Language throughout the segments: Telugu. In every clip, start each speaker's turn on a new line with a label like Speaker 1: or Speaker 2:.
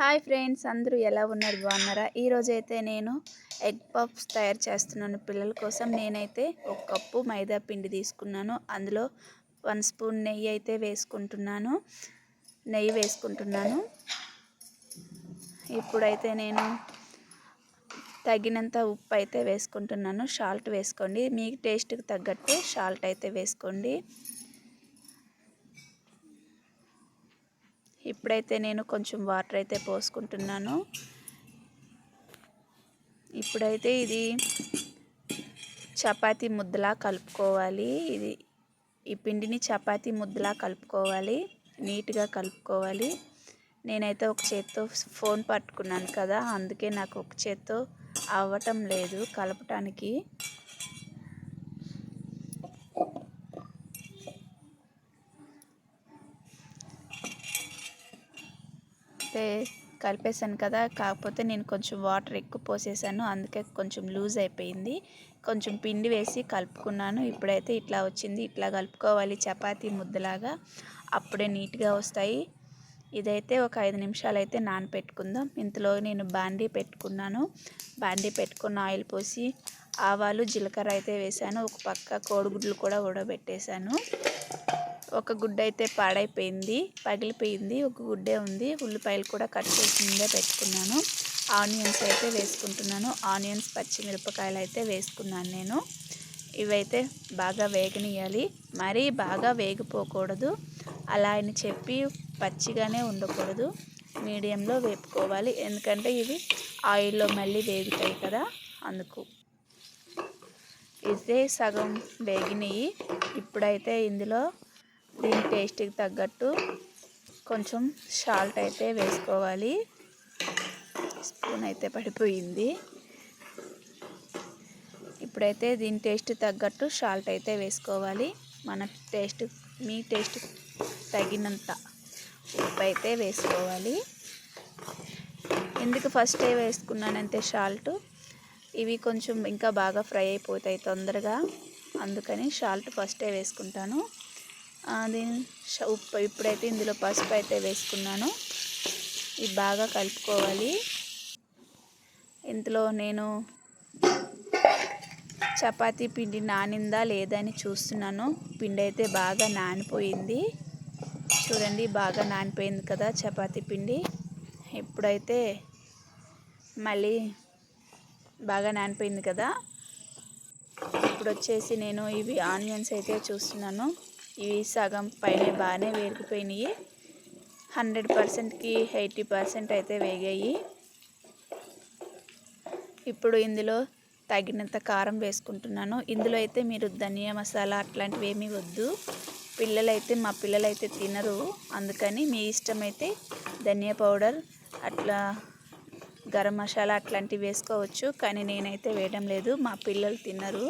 Speaker 1: హాయ్ ఫ్రెండ్స్ అందరూ ఎలా ఉన్నారు? బాగున్నారా? ఈరోజు అయితే నేను ఎగ్ పఫ్స్ తయారు చేస్తున్నాను పిల్లల కోసం. నేనైతే ఒక కప్పు మైదా పిండి తీసుకున్నాను. అందులో వన్ స్పూన్ నెయ్యి అయితే వేసుకుంటున్నాను. నెయ్యి వేసుకుంటున్నాను. ఇప్పుడైతే నేను తగినంత ఉప్పు అయితే వేసుకుంటున్నాను. సాల్ట్ వేసుకోండి. మీ టేస్ట్కి తగ్గట్టు సాల్ట్ అయితే వేసుకోండి. ఇప్పుడైతే నేను కొంచెం వాటర్ అయితే పోసుకుంటున్నాను. ఇప్పుడైతే ఇది చపాతి ముద్దలా కలుపుకోవాలి. ఇది ఈ పిండిని చపాతీ ముద్దలా కలుపుకోవాలి. నీట్గా కలుపుకోవాలి. నేనైతే ఒక చేత్తో ఫోన్ పట్టుకున్నాను కదా అందుకే నాకు ఒక చేత్తో అవ్వటం లేదు కలపటానికి. అయితే కలిపేసాను కదా. కాకపోతే నేను కొంచెం వాటర్ ఎక్కువ పోసేసాను అందుకే కొంచెం లూజ్ అయిపోయింది. కొంచెం పిండి వేసి కలుపుకున్నాను. ఇప్పుడైతే ఇట్లా వచ్చింది. ఇట్లా కలుపుకోవాలి. చపాతీ ముద్దలాగా. అప్పుడే నీట్గా వస్తాయి. ఇదైతే ఒక ఐదు నిమిషాలు అయితే నానపెట్టుకుందాం. ఇంతలో నేను బాండీ పెట్టుకున్నాను. బాండీ పెట్టుకున్న ఆయిల్ పోసి ఆవాలు జీలకర్ర అయితే వేసాను ఒక పక్క కోడిగుడ్లు కూడా ఉడబెట్టేశాను. ఒక గుడ్డ అయితే పాడైపోయింది పగిలిపోయింది ఒక గుడ్డే ఉంది. ఉల్లిపాయలు కూడా కట్ చేసి ముందే పెట్టుకున్నాను. ఆనియన్స్ అయితే వేసుకుంటున్నాను. ఆనియన్స్ పచ్చిమిరపకాయలు అయితే వేసుకున్నాను నేను. ఇవైతే బాగా వేగనియాలి మరీ బాగా వేగిపోకూడదు. అలా అని చెప్పి పచ్చిగానే ఉండకూడదు. మీడియంలో వేపుకోవాలి. ఎందుకంటే ఇవి ఆయిల్లో మళ్ళీ వేగుతాయి కదా అందుకు. ఇదే సగం వేగినవి ఇప్పుడైతే ఇందులో దీని టేస్ట్కి తగ్గట్టు కొంచెం సాల్ట్ అయితే వేసుకోవాలి. స్పూన్ అయితే పడిపోయింది. ఇప్పుడైతే దీని టేస్ట్ తగ్గట్టు సాల్ట్ అయితే వేసుకోవాలి. మన టేస్ట్ మీ టేస్ట్ తగినంత ఉప్పు అయితే వేసుకోవాలి. ఎందుకు ఫస్టే వేసుకున్నానంటే సాల్ట్ ఇవి కొంచెం ఇంకా బాగా ఫ్రై అయిపోతాయి తొందరగా. అందుకని సాల్ట్ ఫస్టే వేసుకుంటాను. దీని ఉప్పు ఇప్పుడైతే ఇందులో పసుపు అయితే వేసుకున్నాను. ఇది బాగా కలుపుకోవాలి. ఇందులో నేను చపాతీ పిండి నానిందా లేదా అని చూస్తున్నాను. పిండి అయితే బాగా నానిపోయింది. చూడండి బాగా నానిపోయింది కదా చపాతీ పిండి. ఇప్పుడైతే మళ్ళీ బాగా నానిపోయింది కదా. ఇప్పుడు వచ్చేసి నేను ఇవి ఆనియన్స్ అయితే చూస్తున్నాను. ఇవి సగం పైన బాగానే వేగిపోయినాయి హండ్రెడ్ పర్సెంట్కి ఎయిటీ పర్సెంట్ అయితే వేగాయి. ఇప్పుడు ఇందులో తగినంత కారం వేసుకుంటున్నాను. ఇందులో అయితే మీరు ధనియా మసాలా అట్లాంటివి ఏమీ వద్దు. పిల్లలైతే మా పిల్లలైతే తినరు. అందుకని మీ ఇష్టమైతే ధనియా పౌడర్ అట్లా గరం మసాలా అట్లాంటివి వేసుకోవచ్చు. కానీ నేనైతే వేయడం లేదు. మా పిల్లలు తినరు.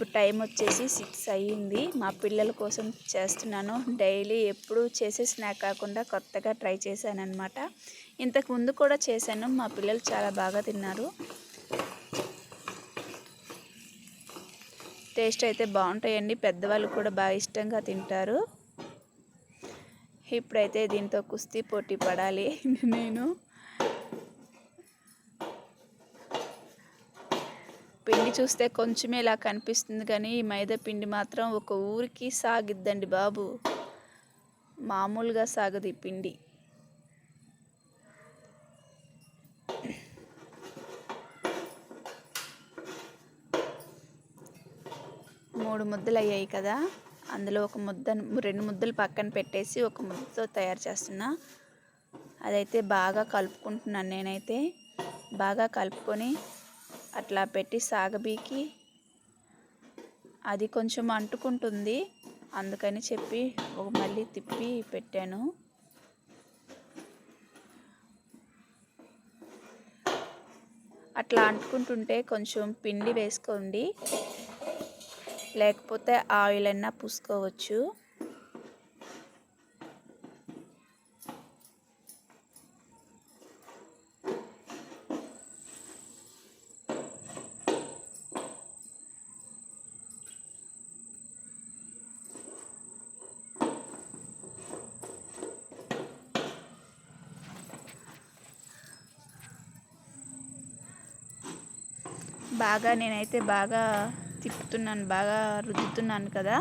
Speaker 1: ఇప్పుడు టైం వచ్చేసి సిక్స్ అయ్యింది. మా పిల్లల కోసం చేస్తున్నాను. డైలీ ఎప్పుడు చేసే స్నాక్ కాకుండా కొత్తగా ట్రై చేశాను అనమాట ఇంతకు ముందు కూడా చేశాను. మా పిల్లలు చాలా బాగా తిన్నారు. టేస్ట్ అయితే బాగుంటాయండి. పెద్దవాళ్ళు కూడా బాగా ఇష్టంగా తింటారు. ఇప్పుడైతే దీంతో కుస్తీ పోటీ పడాలి నేను. పిండి చూస్తే కొంచెమే ఇలా కనిపిస్తుంది కానీ ఈ మైదా పిండి మాత్రం ఒక ఊరికి సాగిద్దండి బాబు. మామూలుగా సాగదు ఈ పిండి. మూడు ముద్దలు అయ్యాయి కదా అందులో ఒక ముద్ద రెండు ముద్దలు పక్కన పెట్టేసి ఒక ముద్దతో తయారు చేస్తున్నా. అదైతే బాగా కలుపుకుంటున్నాను నేనైతే. బాగా కలుపుకొని అట్లా పెట్టి సాగబీకి అది కొంచెం అంటుకుంటుంది. అందుకని చెప్పి ఒక మళ్ళీ తిప్పి పెట్టాను. అట్లా అంటుకుంటుంటే కొంచెం పిండి వేసుకోండి. లేకపోతే ఆయిల్ అయినా పూసుకోవచ్చు. బాగా నేనైతే బాగా తిప్పుతున్నాను బాగా రుద్దుతున్నాను కదా.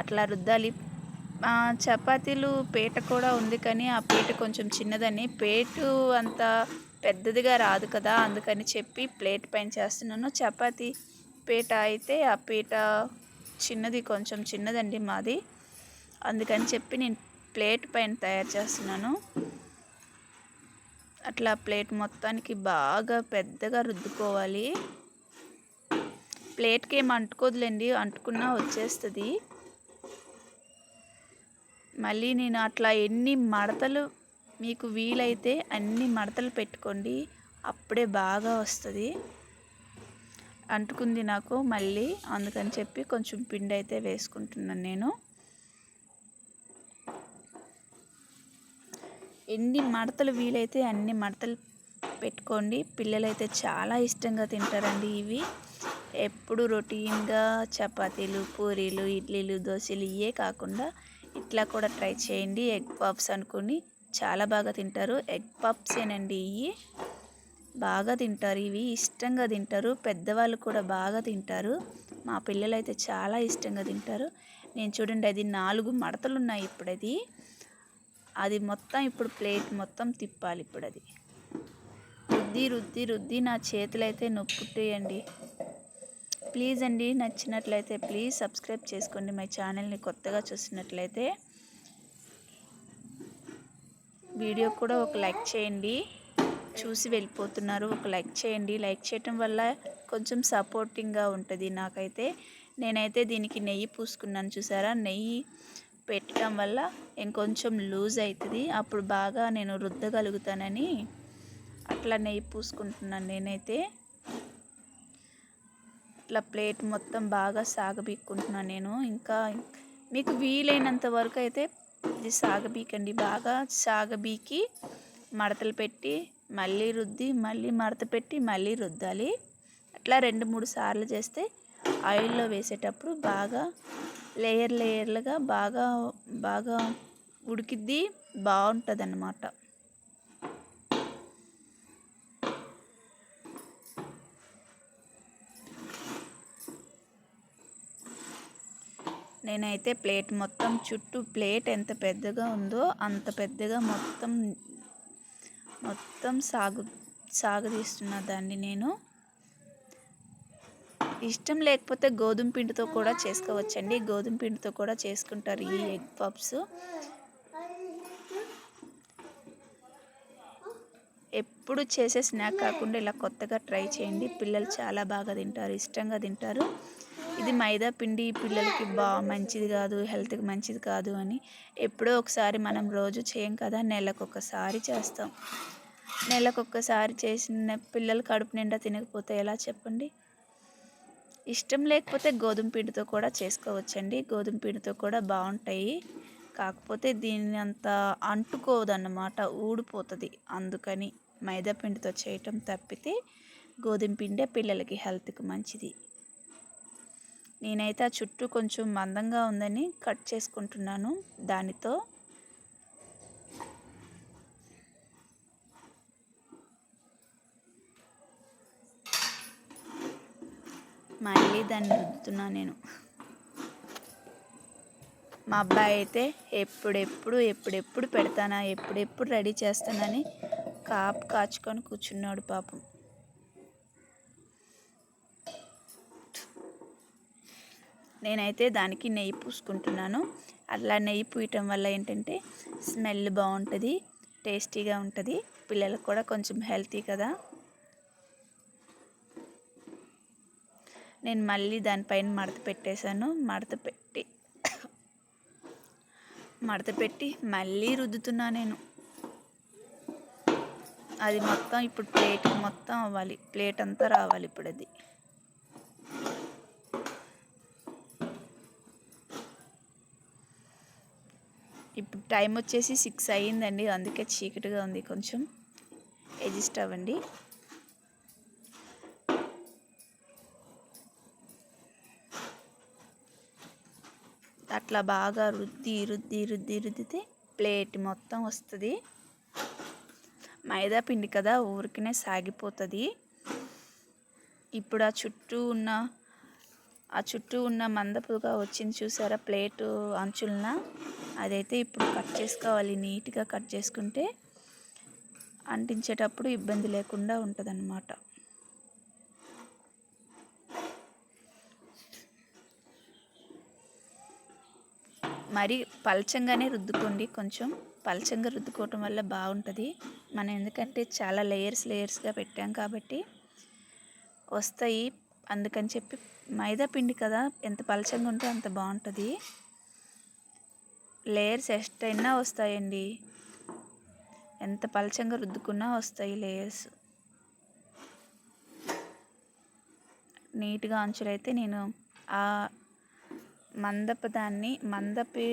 Speaker 1: అట్లా రుద్దాలి. చపాతీలు పీట కూడా ఉంది కానీ ఆ పీట కొంచెం చిన్నదని. పేటు అంత పెద్దదిగా రాదు కదా అందుకని చెప్పి ప్లేట్ పైన చేస్తున్నాను. చపాతీ పీట అయితే ఆ పీట చిన్నది కొంచెం చిన్నదండి మాది. అందుకని చెప్పి నేను ప్లేట్ పైన తయారు చేస్తున్నాను. అట్లా ప్లేట్ మొత్తానికి బాగా పెద్దగా రుద్దుకోవాలి. ప్లేట్కి ఏం అంటుకోదులేండి అంటుకున్నా వచ్చేస్తుంది. మళ్ళీ నేను అట్లా ఎన్ని మడతలు మీకు వీలైతే అన్ని మడతలు పెట్టుకోండి అప్పుడే బాగా వస్తుంది. అంటుకుంది నాకు మళ్ళీ అందుకని చెప్పి కొంచెం పిండి అయితే వేసుకుంటున్నాను నేను. ఎన్ని మడతలు వీలైతే అన్ని మడతలు పెట్టుకోండి. పిల్లలైతే చాలా ఇష్టంగా తింటారండి ఇవి. ఎప్పుడు రొటీన్గా చపాతీలు పూరీలు ఇడ్లీలు దోశలు ఇవే కాకుండా ఇట్లా కూడా ట్రై చేయండి. ఎగ్ పఫ్స్ అనుకుని చాలా బాగా తింటారు. ఎగ్ పఫ్సేనండి ఇవి. బాగా తింటారు. ఇవి ఇష్టంగా తింటారు. పెద్దవాళ్ళు కూడా బాగా తింటారు. మా పిల్లలు అయితే చాలా ఇష్టంగా తింటారు. నేను చూడండి అది నాలుగు మడతలు ఉన్నాయి ఇప్పుడు అది అది మొత్తం ఇప్పుడు ప్లేట్ మొత్తం తిప్పాలి ఇప్పుడు అది రుద్ది రుద్ది రుద్ది నా చేతులు అయితే నొప్పుట్టేయండి. ప్లీజ్ అండి నచ్చినట్లయితే ప్లీజ్ సబ్స్క్రైబ్ చేసుకోండి. మై ఛానల్ని కొత్తగా చూసినట్లయితే వీడియో కూడా ఒక లైక్ చేయండి. చూసి వెళ్ళిపోతున్నారు. ఒక లైక్ చేయండి. లైక్ చేయటం వల్ల కొంచెం సపోర్టింగ్గా ఉంటుంది నాకైతే. నేనైతే దీనికి నెయ్యి పూసుకున్నాను చూసారా? నెయ్యి పెట్టడం వల్ల ఇంకొంచెం లూజ్ అవుతుంది. అప్పుడు బాగా నేను రుద్దగలుగుతానని అట్లా నెయ్యి పూసుకుంటున్నాను నేనైతే. ఇట్లా ప్లేట్ మొత్తం బాగా సాగబీక్కుంటున్నాను నేను. ఇంకా మీకు వీలైనంత వరకు అయితే ఇది సాగబీకండి. బాగా సాగబీకి మడతలు పెట్టి మళ్ళీ రుద్ది మళ్ళీ మడత పెట్టి మళ్ళీ రుద్దాలి. అట్లా రెండు మూడు సార్లు చేస్తే ఆయిల్లో వేసేటప్పుడు బాగా లేయర్ లేయర్లుగా బాగా బాగా ఉడికిద్ది బాగుంటుంది అన్నమాట నేనైతే ప్లేట్ మొత్తం చుట్టూ ప్లేట్ ఎంత పెద్దగా ఉందో అంత పెద్దగా మొత్తం మొత్తం సాగు సాగదీస్తున్నా దాన్ని నేను. ఇష్టం లేకపోతే గోధుమ పిండితో కూడా చేసుకోవచ్చండి. గోధుమ పిండితో కూడా చేసుకుంటారు ఈ ఎగ్ పప్స్ ఎప్పుడు చేసే స్నాక్ కాకుండా ఇలా కొత్తగా ట్రై చేయండి. పిల్లలు చాలా బాగా తింటారు ఇష్టంగా తింటారు. ఇది మైదా పిండి పిల్లలకి బా మంచిది కాదు హెల్త్కి మంచిది కాదు అని ఎప్పుడో ఒకసారి మనం రోజు చేయం కదా నెలకొకసారి చేస్తాం. నెలకొకసారి చేసిన పిల్లలు కడుపు నిండా తినకపోతే ఎలా చెప్పండి? ఇష్టం లేకపోతే గోధుమ పిండితో కూడా చేసుకోవచ్చండి. గోధుమ పిండితో కూడా బాగుంటాయి. కాకపోతే దీన్ని అంత అంటుకోదన్నమాట ఊడిపోతుంది. అందుకని మైదా పిండితో చేయటం తప్పితే గోధుమ పిండే పిల్లలకి హెల్త్కి మంచిది. నేనైతే ఆ చుట్టూ కొంచెం మందంగా ఉందని కట్ చేసుకుంటున్నాను. దానితో మళ్ళీ దాన్ని రుద్దుతున్నా నేను. మా అబ్బాయి అయితే ఎప్పుడెప్పుడు ఎప్పుడెప్పుడు పెడతానా ఎప్పుడెప్పుడు రెడీ చేస్తానని కాపు కాచుకొని కూర్చున్నాడు పాపం. నేనైతే దానికి నెయ్యి పూసుకుంటున్నాను. అట్లా నెయ్యి పూయటం వల్ల ఏంటంటే స్మెల్ బాగుంటుంది టేస్టీగా ఉంటుంది. పిల్లలకు కూడా కొంచెం హెల్తీ కదా. నేను మళ్ళీ దానిపైన మడత పెట్టేశాను. మడత పెట్టి మడత పెట్టి మళ్ళీ రుద్దుతున్నా నేను. అది మొత్తం ఇప్పుడు ప్లేట్ మొత్తం అవ్వాలి. ప్లేట్ అంతా రావాలి ఇప్పుడు అది. ఇప్పుడు టైం వచ్చేసి సిక్స్ అయ్యిందండి. అందుకే చీకటిగా ఉంది కొంచెం. అడ్జస్ట్ అవ్వండి అట్లా బాగా రుద్ది రుద్ది రుద్ది రుద్దితే ప్లేట్ మొత్తం వస్తుంది. మైదా పిండి కదా ఊరికనే సాగిపోతుంది. ఇప్పుడు ఆ చుట్టూ ఉన్న ఆ చుట్టూ ఉన్న మందపుగా వచ్చింది చూసారా ప్లేటు అంచులన? అదైతే ఇప్పుడు కట్ చేసుకోవాలి. నీట్గా కట్ చేసుకుంటే అంటించేటప్పుడు ఇబ్బంది లేకుండా ఉంటుంది మరి పలచంగానే రుద్దుకోండి. కొంచెం పలచంగా రుద్దుకోవటం వల్ల బాగుంటుంది. మనం ఎందుకంటే చాలా లేయర్స్ లేయర్స్గా పెట్టాం కాబట్టి వస్తాయి. అందుకని చెప్పి మైదా పిండి కదా ఎంత పలచంగా ఉంటే అంత బాగుంటుంది. లేయర్స్ ఎస్టైనా వస్తాయండి. ఎంత పలచంగా రుద్దుకున్నా వస్తాయి లేయర్స్ నీట్గా అంచులైతే నేను ఆ మందపు దాన్ని మందపి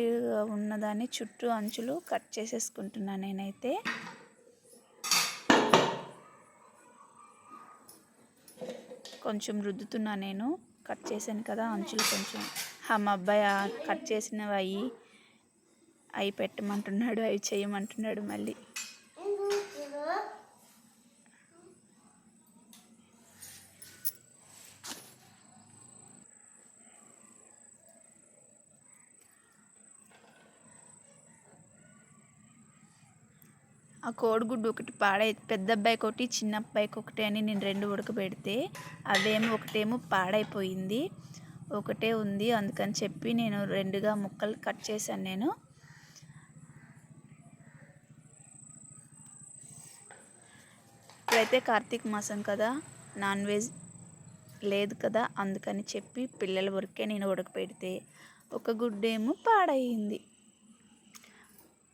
Speaker 1: ఉన్నదాన్ని చుట్టూ అంచులు కట్ చేసేసుకుంటున్నాను నేనైతే. కొంచెం రుద్దుతున్నా నేను. కట్ చేశాను కదా అంచులు కొంచెం. మా అబ్బాయి కట్ చేసినవి అవి అవి పెట్టమంటున్నాడు అవి చేయమంటున్నాడు మళ్ళీ ఆ కోడిగుడ్డు ఒకటి పాడై పెద్ద అబ్బాయికి ఒకటి చిన్న అబ్బాయికి ఒకటి అని నేను రెండు ఉడకబెడితే అవేమో ఒకటేమో పాడైపోయింది. ఒకటే ఉంది. అందుకని చెప్పి నేను రెండుగా ముక్కలు కట్ చేశాను నేను. ఇప్పుడైతే కార్తీక మాసం కదా. నాన్ వెజ్ లేదు కదా. అందుకని చెప్పి పిల్లల వరకే నేను ఉడకపెడితే ఒక గుడ్డేమో పాడయింది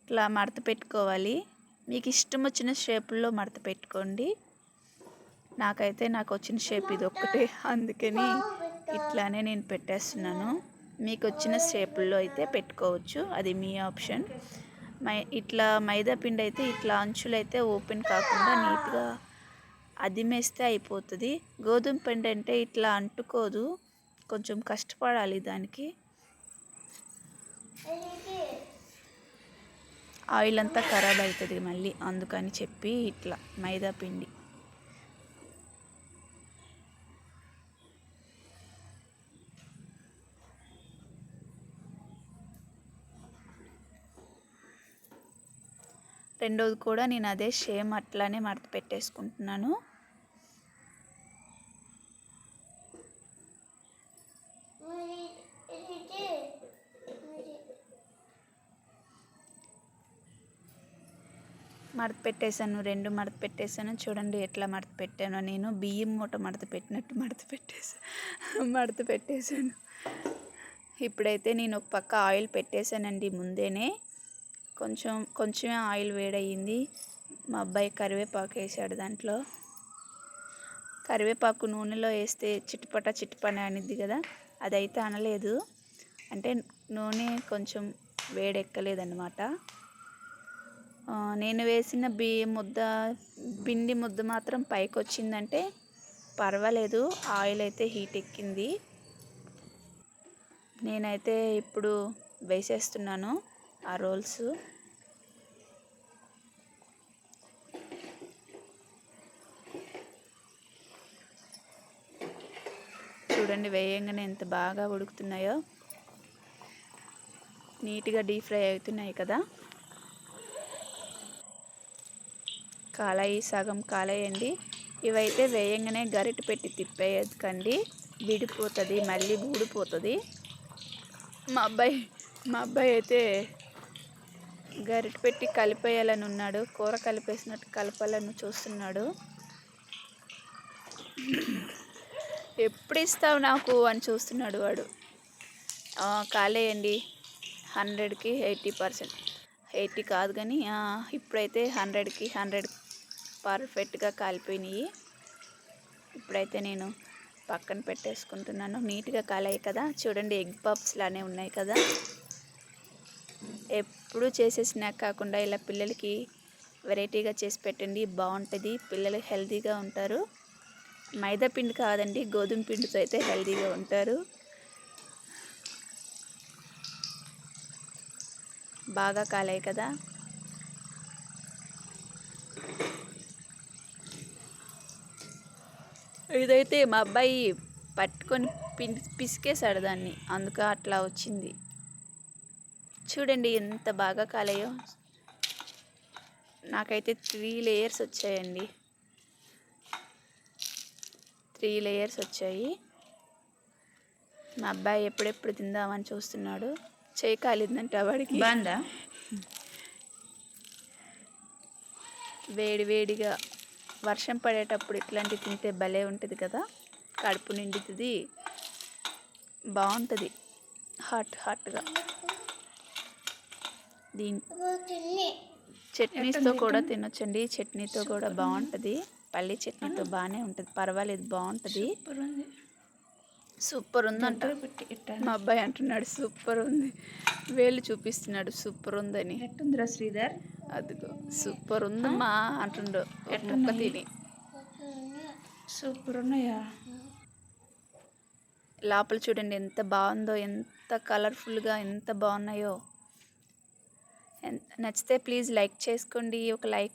Speaker 1: ఇట్లా మడత పెట్టుకోవాలి. మీకు ఇష్టం వచ్చిన షేపుల్లో మడత పెట్టుకోండి. నాకైతే నాకు వచ్చిన షేప్ ఇది ఒక్కటే అందుకని ఇట్లానే నేను పెట్టేస్తున్నాను. మీకు వచ్చిన షేపుల్లో అయితే పెట్టుకోవచ్చు. అది మీ ఆప్షన్. మై ఇట్లా మైదా పిండి అయితే ఇట్లా అంచులు అయితే ఓపెన్ కాకుండా నీట్గా అదిమేస్తే అయిపోతుంది. గోధుమ పిండి అంటే ఇట్లా అంటుకోదు. కొంచెం కష్టపడాలి దానికి. ఆయిల్ అంతా ఖరాబ్ అవుతుంది మళ్ళీ అందుకని చెప్పి ఇట్లా మైదా పిండి. రెండోది కూడా నేను అదే సేమ్ అట్లానే మడత పెట్టేసుకుంటున్నాను. మడత పెట్టేశాను రెండు మడత పెట్టేశాను చూడండి ఎట్లా మడత పెట్టానో నేను. బియ్యం మూట మడత పెట్టినట్టు మడత పెట్టేసాను మడత పెట్టేశాను ఇప్పుడైతే నేను ఒక పక్క ఆయిల్ పెట్టేశానండి ముందేనే. కొంచెం కొంచెమే ఆయిల్ వేడయింది మా అబ్బాయి కరివేపాకు వేసాడు దాంట్లో. కరివేపాకు నూనెలో వేస్తే చిట్టుపట చిట్టుపని అనిద్ది కదా అదైతే అనలేదు. అంటే నూనె కొంచెం వేడెక్కలేదన్నమాట. నేను వేసిన బియ్యం ముద్ద పిండి ముద్ద మాత్రం పైకి వచ్చిందంటే పర్వాలేదు. ఆయిల్ అయితే హీట్ ఎక్కింది. నేనైతే ఇప్పుడు వేసేస్తున్నాను ఆ రోల్స్. చూడండి వేయంగానే ఎంత బాగా ఉడుకుతున్నాయో. నీట్గా డీప్ ఫ్రై అవుతున్నాయి కదా. కాలాయి సగం కాలేయండి. ఇవైతే వేయంగానే గరిట పెట్టి తిప్పేయకండి విడిపోతుంది మళ్ళీ ఊడిపోతుంది. మా అబ్బాయి మా అబ్బాయి అయితే గరిట పెట్టి కలిపేయాలని ఉన్నాడు. కూర కలిపేసినట్టు కలపాలని చూస్తున్నాడు. ఎప్పుడు ఇస్తావు నాకు అని చూస్తున్నాడు వాడు. కాలేయండి. హండ్రెడ్కి ఎయిటీ పర్సెంట్. ఎయిటీ కాదు కానీ ఇప్పుడైతే హండ్రెడ్కి హండ్రెడ్ పర్ఫెక్ట్గా కాలిపోయినాయి. ఇప్పుడైతే నేను పక్కన పెట్టేసుకుంటున్నాను. నీట్గా కాలాయి కదా. చూడండి ఎగ్ పప్స్ లానే ఉన్నాయి కదా. ఎప్పుడు చేసే స్నాక్ కాకుండా ఇలా పిల్లలకి వెరైటీగా చేసి పెట్టండి. బాగుంటుంది పిల్లలు హెల్తీగా ఉంటారు. మైదా పిండి కాదండి గోధుమ పిండితో అయితే హెల్తీగా ఉంటారు. బాగా కాలాయి కదా. ఇదైతే మా అబ్బాయి పట్టుకొని పిసికేశాడు దాన్ని. అందుక అట్లా వచ్చింది. చూడండి ఎంత బాగా కాలేయో. నాకైతే త్రీ లేయర్స్ వచ్చాయండి. త్రీ లేయర్స్ వచ్చాయి. మా అబ్బాయి ఎప్పుడెప్పుడు తిందామని చూస్తున్నాడు. చేయి కాలిందంట వాడికి.
Speaker 2: బాగుందా?
Speaker 1: వేడి వేడిగా. వర్షం పడేటప్పుడు ఇట్లాంటివి తింటే భలే ఉంటుంది కదా? కడుపు నిండుతుంది. బాగుంటుంది. హాట్ హాట్గా. దీని చట్నీస్తో కూడా తినొచ్చండి. చట్నీతో కూడా బాగుంటుంది. పల్లి చట్నీతో బాగానే ఉంటుంది. పర్వాలేదు బాగుంటుంది.
Speaker 2: సూపర్ ఉంది
Speaker 1: ఉందంట
Speaker 2: ఇట్టాను.
Speaker 1: మా అబ్బాయి అంటున్నాడు సూపర్ ఉంది వేలు చూపిస్తున్నాడు సూపర్ ఉందని
Speaker 2: ఎట్టుందిరా శ్రీధర్?
Speaker 1: అదిగో సూపర్ ఉందమ్మా అంటుండు ముక్క తిని.
Speaker 2: సూపర్ ఉన్నాయా
Speaker 1: లోపల చూడండి ఎంత బాగుందో ఎంత కలర్ఫుల్గా ఎంత బాగున్నాయో. నచ్చితే ప్లీజ్ లైక్ చేసుకోండి ఒక లైక్